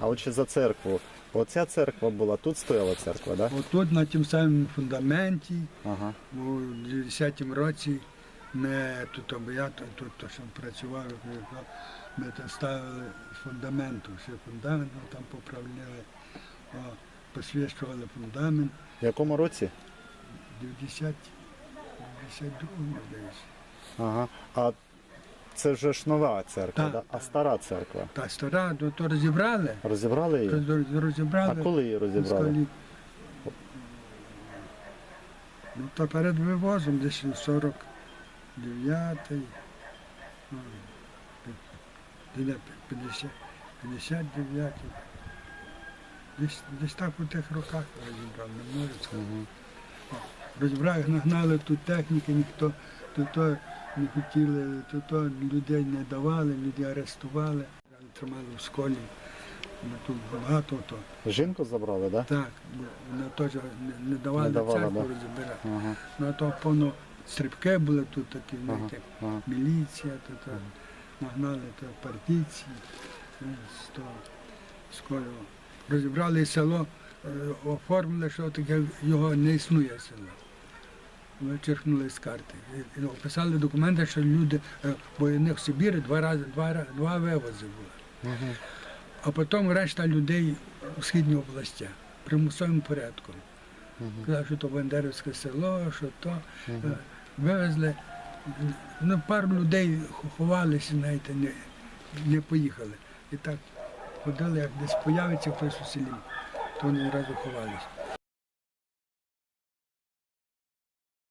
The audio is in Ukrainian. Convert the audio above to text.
А от ще за церкву. Оця церква була, тут стояла церква, так? Да? Отут на тім самому фундаменті, Ага. у 10-му році ми тут, або я тут, тут то, що працював, ми там ставили фундаменту, ще фундамент ну, там поправляли, посвящували фундамент. В якому році? 90, 92 здається. Ага. А це вже ж нова церква, Так. да? а стара церква. Та стара, то, то розібрали. Розібрали її? Роз- Розібрали. А коли її розібрали? Москалі. Ну, то перед вивозом, десь 49-й, ну, біля 50, 59-й. Десь, десь так у тих роках розібрали, не можу сказати. Розібрали, нагнали тут техніки, ніхто то, то не хотіли, то, то людей не давали, людей арестували, тримали в школі. Ну, тут багато то. Жінку забрали, так? Да? Так, вона теж не, не давали Не давала, церкву да. розбирати. Ага. Ну то повно стрибки були тут такі, Ага. знаєте, Ага. міліція, то, то нагнали то партійці ну, з того школи. Розібрали село, е, оформили, що таке його не існує село. Вичеркнули з карти. І, описали документи, що люди, е, бо у них в Сибірі два рази два, два вивози було. Мгм. А потім решта людей у східній області примусовим порядком. Мгм. Казав, що то Бандерівське село, що то. Е, вивезли. Ну, пару людей ховалися, знаєте, не, не поїхали. І так ходили, як десь появиться хтось у селі, то вони одразу ховалися.